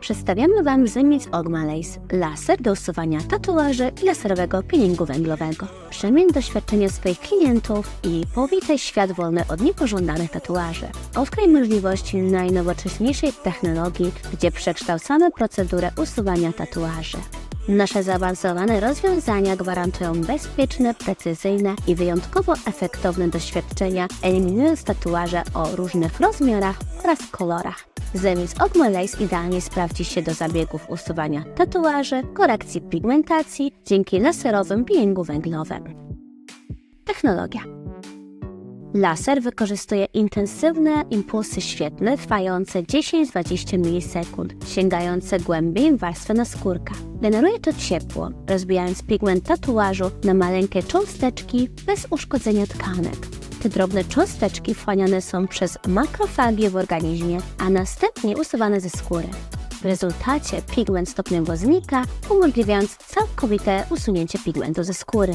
Przedstawiamy Wam Zymic Ogma Lace, laser do usuwania tatuaży i laserowego peelingu węglowego. Przemień doświadczenia swoich klientów i powitaj świat wolny od niepożądanych tatuaży. Odkryj możliwości najnowocześniejszej technologii, gdzie przekształcamy procedurę usuwania tatuaży. Nasze zaawansowane rozwiązania gwarantują bezpieczne, precyzyjne i wyjątkowo efektowne doświadczenia, eliminując tatuaże o różnych rozmiarach oraz kolorach. Zemis Ogma Lace idealnie sprawdzi się do zabiegów usuwania tatuaży, korekcji pigmentacji dzięki laserowym peelingu węglowym. Technologia. Laser wykorzystuje intensywne impulsy świetlne trwające 10-20 milisekund, sięgające głębiej warstwy naskórka. Generuje to ciepło, rozbijając pigment tatuażu na maleńkie cząsteczki bez uszkodzenia tkanek. Te drobne cząsteczki wchłaniane są przez makrofagie w organizmie, a następnie usuwane ze skóry. W rezultacie pigment stopniowo znika, umożliwiając całkowite usunięcie pigmentu ze skóry.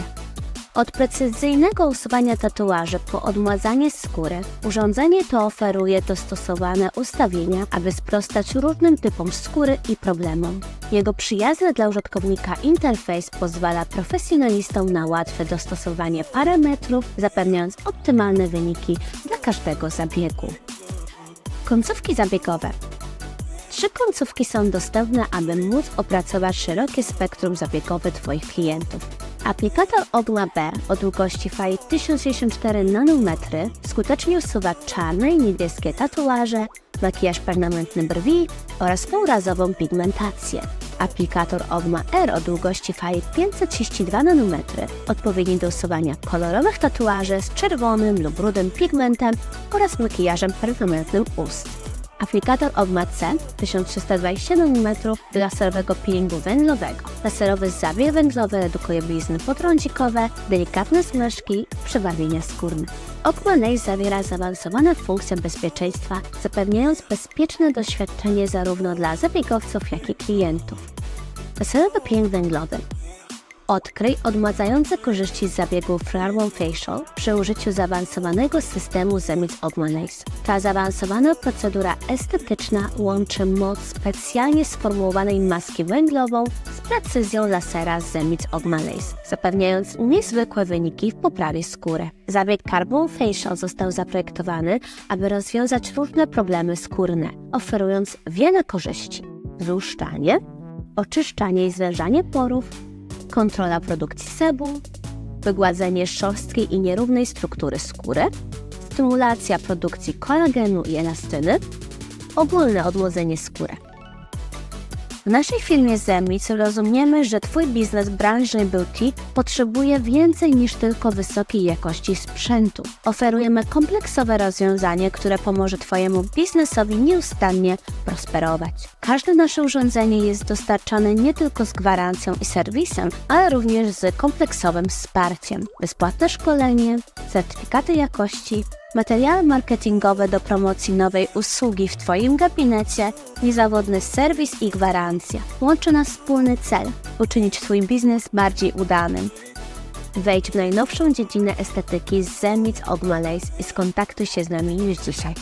Od precyzyjnego usuwania tatuaży po odmładzanie skóry, urządzenie to oferuje dostosowane ustawienia, aby sprostać różnym typom skóry i problemom. Jego przyjazny dla użytkownika interfejs pozwala profesjonalistom na łatwe dostosowanie parametrów, zapewniając optymalne wyniki dla każdego zabiegu. Końcówki zabiegowe Trzy końcówki są dostępne, aby móc opracować szerokie spektrum zabiegowe Twoich klientów. Aplikator Ogla B o długości fali 1064 nanometry skutecznie usuwa czarne i niebieskie tatuaże, makijaż permanentny brwi oraz półrazową pigmentację. Aplikator Ogma R o długości fali 532 nanometry odpowiedni do usuwania kolorowych tatuaży z czerwonym lub rudym pigmentem oraz makijażem permanentnym ust. Aplikator Ogma C 1320 mm laserowego peelingu węglowego. Laserowy zabieg węglowy redukuje blizny potrądzikowe, delikatne smeszki, przebarwienia skórne. Ogma zawiera zaawansowane funkcje bezpieczeństwa, zapewniając bezpieczne doświadczenie zarówno dla zabiegowców, jak i klientów. Laserowy peeling węglowy Odkryj odmładzające korzyści z zabiegu Flarbon Facial przy użyciu zaawansowanego systemu Ogma Lace. Ta zaawansowana procedura estetyczna łączy moc specjalnie sformułowanej maski węglową z precyzją lasera Ogma Lace, zapewniając niezwykłe wyniki w poprawie skóry. Zabieg Carbon Facial został zaprojektowany, aby rozwiązać różne problemy skórne, oferując wiele korzyści. Złuszczanie, oczyszczanie i zwężanie porów, kontrola produkcji sebum, wygładzenie szorstkiej i nierównej struktury skóry, stymulacja produkcji kolagenu i elastyny, ogólne odmłodzenie skóry. W naszej firmie Zemic rozumiemy, że Twój biznes w branży beauty potrzebuje więcej niż tylko wysokiej jakości sprzętu. Oferujemy kompleksowe rozwiązanie, które pomoże Twojemu biznesowi nieustannie prosperować. Każde nasze urządzenie jest dostarczane nie tylko z gwarancją i serwisem, ale również z kompleksowym wsparciem. Bezpłatne szkolenie, certyfikaty jakości, materiały marketingowe do promocji nowej usługi w Twoim gabinecie, niezawodny serwis i gwarancja. Łączy nas wspólny cel – uczynić Twój biznes bardziej udanym. Wejdź w najnowszą dziedzinę estetyki z Zemic Lace i skontaktuj się z nami już dzisiaj.